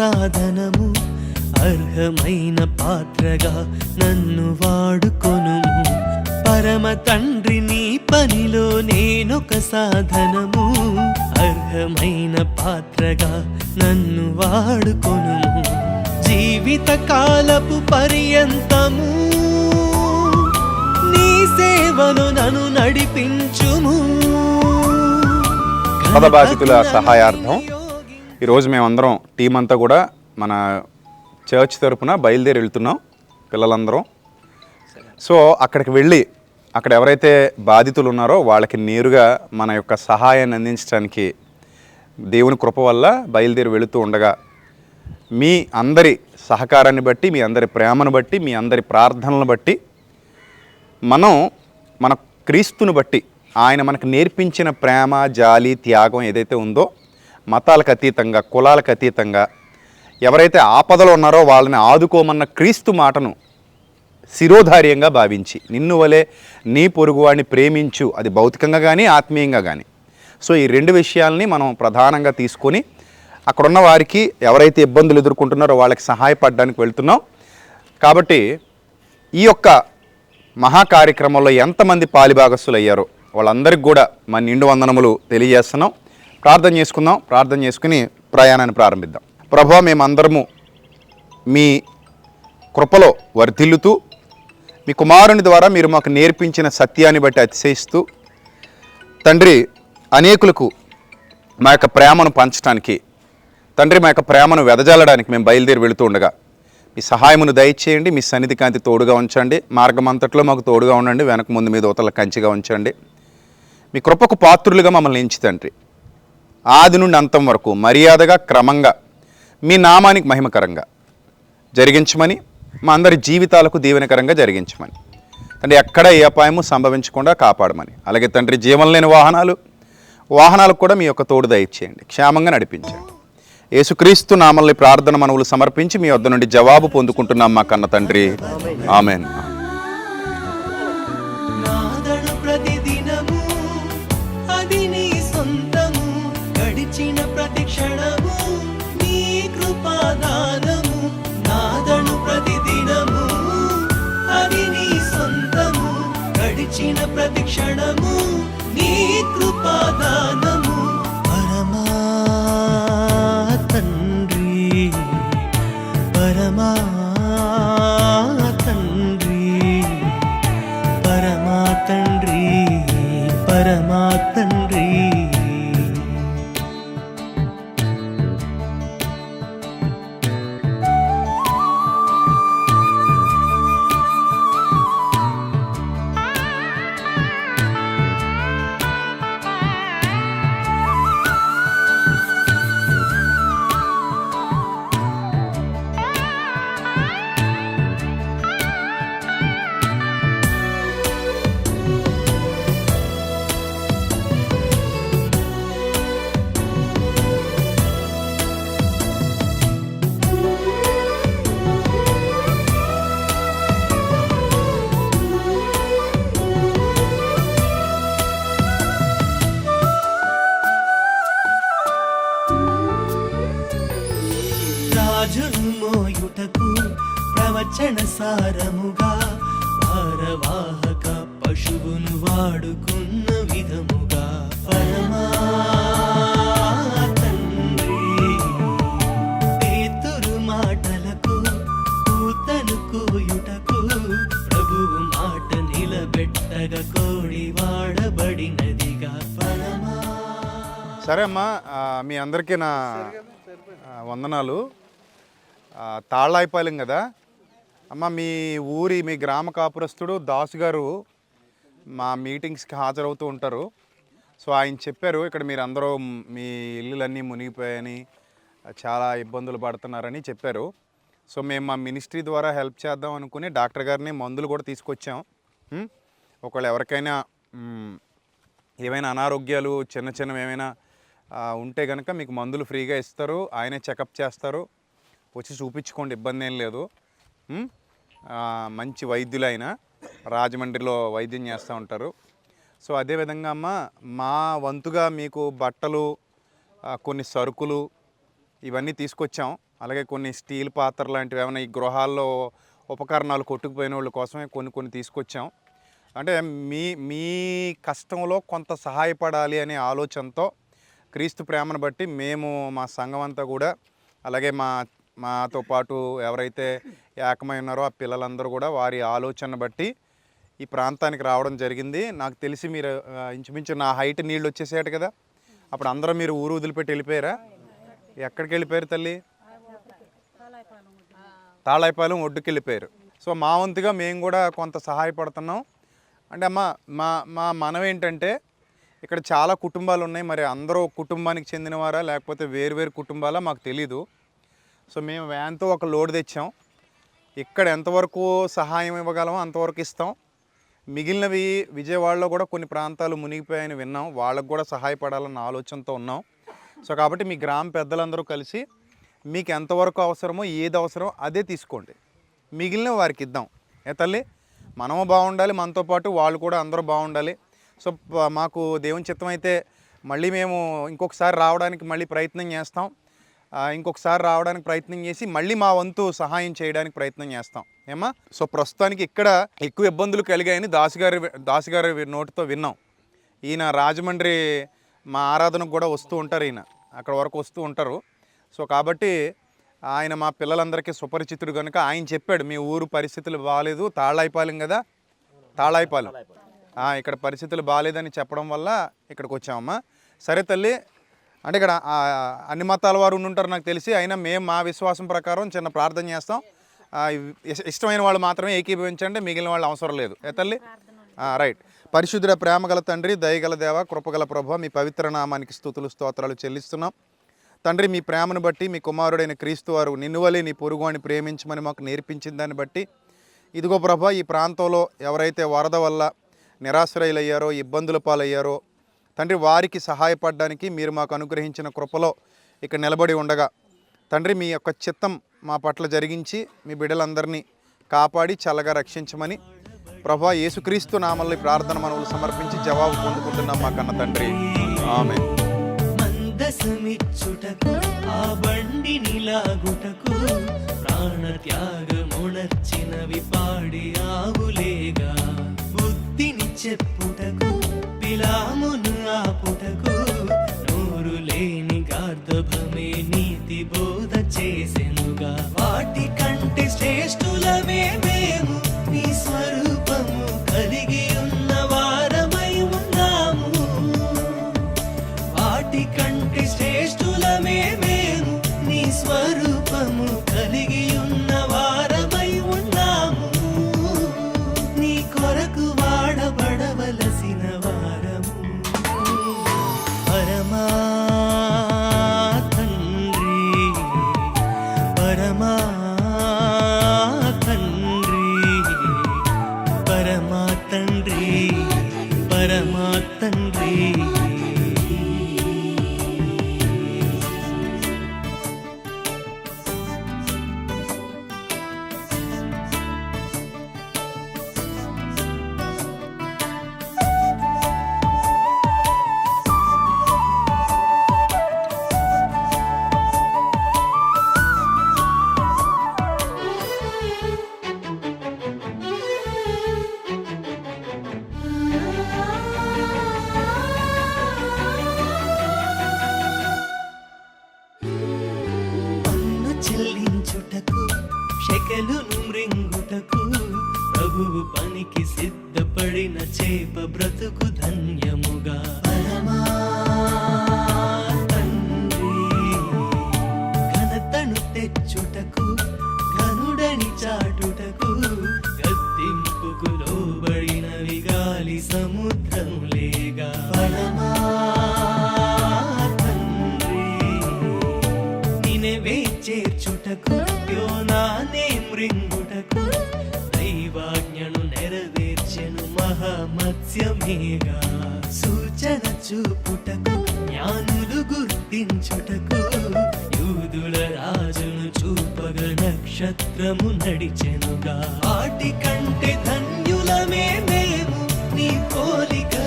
సాధనము అర్హమైన పాత్రగా నన్ను వాడుకొను పరమ తండ్రి నీ పనిలో నేనొక సాధనము అర్హమైన పాత్రగా నన్ను వాడుకొను జీవిత కాలపు పర్యంతము నీ సేవను నన్ను నడిపించుము. పదబాధితుల సహాయార్థం ఈరోజు మేమందరం టీం అంతా కూడా మన చర్చ్ తరపున బయలుదేరి వెళ్తున్నాం పిల్లలందరం. సో అక్కడికి వెళ్ళి అక్కడ ఎవరైతే బాధితులు ఉన్నారో వాళ్ళకి నేరుగా మన యొక్క సహాయాన్ని అందించడానికి దేవుని కృప వల్ల బయలుదేరి వెళుతూ ఉండగా మీ అందరి సహకారాన్ని బట్టి మీ అందరి ప్రేమను బట్టి మీ అందరి ప్రార్థనలను బట్టి మనం మన క్రీస్తుని బట్టి ఆయన మనకు నేర్పించిన ప్రేమ జాలి త్యాగం ఏదైతే ఉందో మతాలకు అతీతంగా కులాలకు అతీతంగా ఎవరైతే ఆపదలో ఉన్నారో వాళ్ళని ఆదుకోమన్న క్రీస్తు మాటను శిరోధార్యంగా భావించి నిన్ను వలె నీ పొరుగువాడిని ప్రేమించు. అది భౌతికంగా కానీ ఆత్మీయంగా కానీ సో ఈ రెండు విషయాల్ని మనం ప్రధానంగా తీసుకొని అక్కడున్న వారికి ఎవరైతే ఇబ్బందులు ఎదుర్కొంటున్నారో వాళ్ళకి సహాయపడడానికి వెళ్తున్నాం. కాబట్టి ఈ యొక్క మహా కార్యక్రమంలో ఎంతమంది పాలిభాగస్తులు అయ్యారో వాళ్ళందరికీ కూడా మన నిండు వందనములు తెలియజేస్తున్నాం. ప్రార్థన చేసుకుందాం. ప్రార్థన చేసుకుని ప్రయాణాన్ని ప్రారంభిద్దాం. ప్రభా మేమందరము మీ కృపలో వర్ధిల్లుతూ మీ కుమారుని ద్వారా మీరు మాకు నేర్పించిన సత్యాన్ని బట్టి అతిశయిస్తూ తండ్రి అనేకులకు మా యొక్క ప్రేమను పంచడానికి తండ్రి మా యొక్క ప్రేమను వెదజల్లడానికి మేము బయలుదేరి వెళుతూ ఉండగా మీ సహాయమును దయచేయండి మీ సన్నిధి కాంతి తోడుగా ఉంచండి మార్గం అంతట్లో మాకు తోడుగా ఉండండి వెనక ముందు మీద ఉతల కంచిగా ఉంచండి. మీ కృపకు పాత్రులుగా మమ్మల్ని ఎంచి తండ్రి. ఆది నుండి అంతం వరకు మర్యాదగా క్రమంగా మీ నామానికి మహిమకరంగా జరిగించమని మా అందరి జీవితాలకు దీవెనకరంగా జరిగించమని. తండ్రి ఎక్కడ ఏ అపాయము సంభవించకుండా కాపాడమని. అలాగే తండ్రి జీవం లేని వాహనాలు వాహనాలకు కూడా మీ యొక్క తోడు దయచేయండి. క్షేమంగా నడిపించండి. యేసుక్రీస్తు నామల్ని ప్రార్థన మనవులు సమర్పించి మీ వద్ద నుండి జవాబు పొందుకుంటున్నాం మా కన్న తండ్రి. ఆమెన్. సారముగా భారవాహక పశువును వాడుకున్న విధముగా. పరమా తండ్రి పేతురు మాటలకు కూతను కూయుటకు ప్రభువు మాట నిలబెట్టగా కోడి వాడబడినదిగా. పరమా సరే అమ్మా మీ అందరికీ నా వందనాలు. ఆ, తాళ్ళాయిపాలెం కదా? అమ్మ మీ ఊరి మీ గ్రామ కాపురస్తుడు దాసు గారు మా మీటింగ్స్కి హాజరవుతూ ఉంటారు. సో ఆయన చెప్పారు ఇక్కడ మీరు అందరూ మీ ఇల్లులన్నీ మునిగిపోయాయని చాలా ఇబ్బందులు పడుతున్నారని చెప్పారు. సో మేము మా మినిస్ట్రీ ద్వారా హెల్ప్ చేద్దాం అనుకుని డాక్టర్ గారిని మందులు కూడా తీసుకొచ్చాం. ఒకవేళ ఎవరికైనా ఏమైనా అనారోగ్యాలు చిన్న చిన్నవి ఏమైనా ఉంటే కనుక మీకు మందులు ఫ్రీగా ఇస్తారు. ఆయనే చెకప్ చేస్తారు. వచ్చి చూపించుకోండి ఇబ్బంది ఏం లేదు. మంచి వైద్యులైన రాజమండ్రిలో వైద్యం చేస్తూ ఉంటారు. సో అదేవిధంగా అమ్మ మా వంతుగా మీకు బట్టలు కొన్ని సరుకులు ఇవన్నీ తీసుకొచ్చాం. అలాగే కొన్ని స్టీల్ పాత్రలు లాంటివి ఏమైనా ఈ గృహాల్లో ఉపకరణాలు కొట్టుకుపోయిన వాళ్ళ కోసమే కొన్ని కొన్ని తీసుకొచ్చాం. అంటే మీ మీ కష్టంలో కొంత సహాయపడాలి అనే ఆలోచనతో క్రీస్తు ప్రేమను బట్టి మేము మా సంఘం అంతా కూడా అలాగే మా మాతో పాటు ఎవరైతే ఏకమై ఉన్నారో ఆ పిల్లలందరూ కూడా వారి ఆలోచన బట్టి ఈ ప్రాంతానికి రావడం జరిగింది. నాకు తెలిసి మీరు ఇంచుమించు నా హైట్ నీళ్ళు వచ్చేసేట కదా. అప్పుడు అందరూ మీరు ఊరు వదిలిపెట్టి వెళ్ళిపోయారా? ఎక్కడికి వెళ్ళిపోయారు తల్లి? తాళాయిపాలెం ఒడ్డుకి వెళ్ళిపోయారు. సో మా వంతుగా మేము కూడా కొంత సహాయపడుతున్నాం. అంటే అమ్మ మా మా మనం ఏంటంటే ఇక్కడ చాలా కుటుంబాలు ఉన్నాయి. మరి అందరూ కుటుంబానికి చెందినవారా? లేకపోతే వేరు వేరు కుటుంబాలా? మాకు తెలీదు. సో మేము వ్యాన్తో ఒక లోడ్ తెచ్చాం. ఇక్కడ ఎంతవరకు సహాయం ఇవ్వగలమో అంతవరకు ఇస్తాం. మిగిలినవి విజయవాడలో కూడా కొన్ని ప్రాంతాలు మునిగిపోయాయని విన్నాం. వాళ్ళకు కూడా సహాయపడాలన్న ఆలోచనతో ఉన్నాం. సో కాబట్టి మీ గ్రామ పెద్దలందరూ కలిసి మీకు ఎంతవరకు అవసరమో ఏది అవసరమో అదే తీసుకోండి. మిగిలిన వారికి ఇద్దాం. ఏ తల్లి? మనము బాగుండాలి మనతో పాటు వాళ్ళు కూడా అందరూ బాగుండాలి. సో మాకు దేవుని చిత్తం అయితే మళ్ళీ మేము ఇంకొకసారి రావడానికి మళ్ళీ ప్రయత్నం చేస్తాం. ఇంకొకసారి రావడానికి ప్రయత్నం చేసి మళ్ళీ మా వంతు సహాయం చేయడానికి ప్రయత్నం చేస్తాం. ఏమా సో ప్రస్తుతానికి ఇక్కడ ఎక్కువ ఇబ్బందులు కలిగాయని దాసుగారి దాసుగారి నోటితో విన్నాం. ఈయన రాజమండ్రి మా ఆరాధనకు కూడా వస్తూ ఉంటారు ఈయన. అక్కడ వరకు వస్తూ ఉంటారు. సో కాబట్టి ఆయన మా పిల్లలందరికీ సుపరిచితుడు కనుక ఆయన చెప్పాడు మీ ఊరు పరిస్థితులు బాగాలేదు తాళాయిపాలెం కదా? తాళాయిపాలెం. ఇక్కడ పరిస్థితులు బాగాలేదని చెప్పడం వల్ల ఇక్కడికి వచ్చామమ్మా. సరే తల్లి అంటే ఇక్కడ అన్ని మతాల వారు ఉండుంటారు నాకు తెలిసి. అయినా మేము మా విశ్వాసం ప్రకారం చిన్న ప్రార్థన చేస్తాం. ఇష్టమైన వాళ్ళు మాత్రమే ఏకీభవించండి మిగిలిన వాళ్ళు అవసరం లేదు. ఏ తల్లి? రైట్ రైట్ ప్రేమ ప్రేమగల తండ్రి దయగల దేవ కృపగల ప్రభ మీ పవిత్ర నామానికి స్థుతులు స్తోత్రాలు చెల్లిస్తున్నాం. తండ్రి మీ ప్రేమను బట్టి మీ కుమారుడైన క్రీస్తు వారు నిన్నువలి నీ పొరుగుని ప్రేమించమని మాకు నేర్పించిన దాన్ని బట్టి ఇదిగో ప్రభ ఈ ప్రాంతంలో ఎవరైతే వరద వల్ల నిరాశ్రయులయ్యారో ఇబ్బందుల పాలయ్యారో తండ్రి వారికి సహాయపడడానికి మీరు మాకు అనుగ్రహించిన కృపలో ఇక్కడ నిలబడి ఉండగా తండ్రి మీ యొక్క చిత్తం మా పట్ల జరిగించి మీ బిడ్డలందరినీ కాపాడి చల్లగా రక్షించమని ప్రభా యేసుక్రీస్తు నామల్ని ప్రార్థన మనవులు సమర్పించి జవాబు పొందుకుంటున్నాం మా కన్న తండ్రి. ఆమె మందసమిచ్చుటకు ఆ బండి నిలాగుటకు ప్రాణ త్యాగ me, me. శకెలును మృంగుటకు ప్రభువు పనికి సిద్ధపడిన చేప బ్రతుకు ధన్యముగా. పరమా ఘనతను తెచ్చుటకు ఘనుడని చాటుటకు గద్దింపుకు లోబడినవి గాలి సముద్రములేగా పరమా తండ్రి నినవే చేర్చుటకు మహామత్స్యమేగా సూచన చూపుటకు జ్ఞానులు గుర్తించుటకు యూదుల రాజును చూపగ నక్షత్రము నడిచెనుగా. వాటి కంటే ధన్యులమే మేము నీ పోలికలు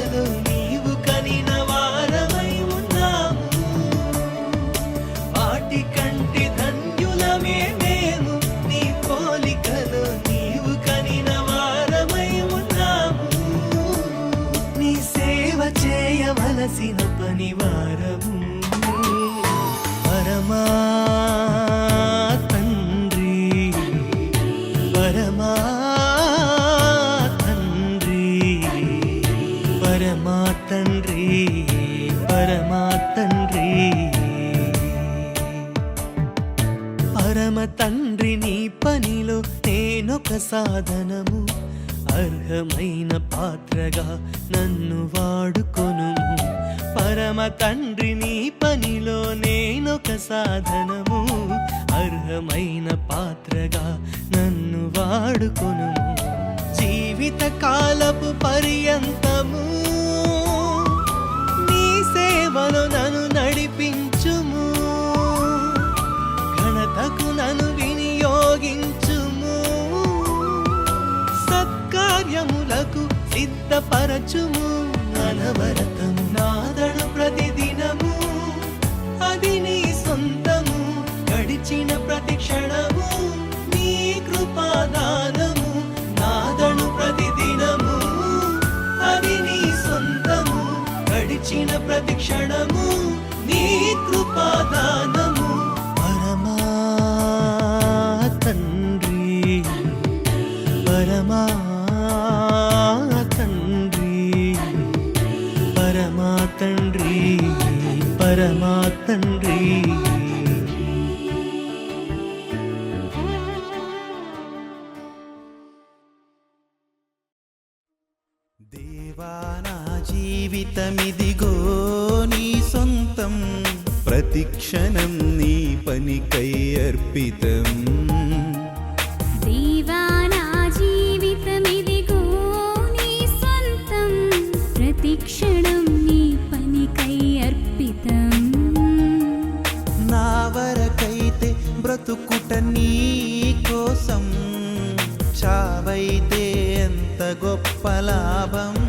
తండ్రి నీ పనిలో నేనొక సాధనము. అర్హమైన పాత్రగా నన్ను వాడుకొను పరమ తండ్రి నీ పనిలో నేనొక సాధనము. అర్హమైన పాత్రగా నన్ను వాడుకొను జీవిత కాలపు పర్యంతము. నీ సేవ సిద్ధపరచుము అనవరతము నాదడు ప్రతిదినము అది నీ సొంతము. గడిచిన ప్రతి క్షణము నీ కృపాదానము. నాదడు ప్రతిదినము అది నీ సొంతము. గడిచిన ప్రతి క్షణము నీ కృపాదానము ప్రతిక్షణం నీ ప్రతిక్షణం నీ పనికై అర్పితం. నా వరకైతే బ్రతుకుట నీ కోసం చావైతే ఎంత గొప్ప లాభం.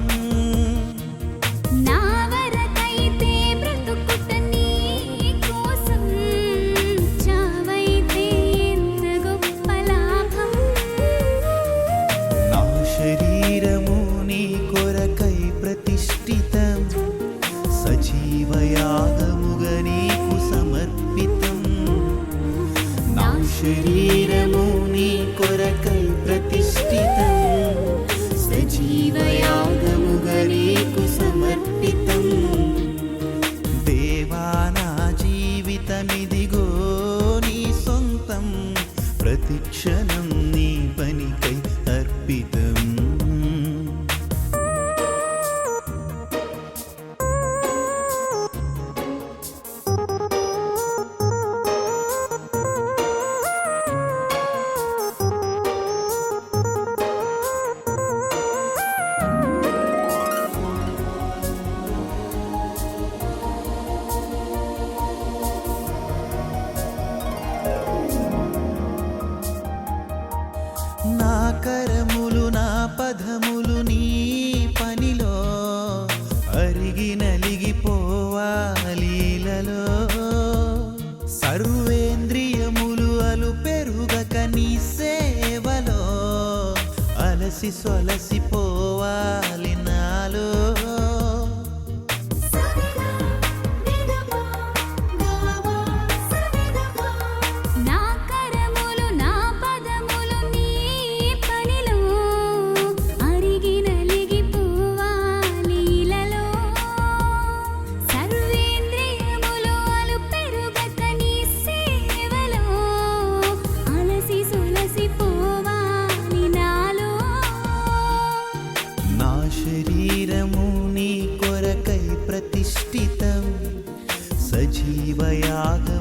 ప్రతిష్ఠితం సజీవయాగముగా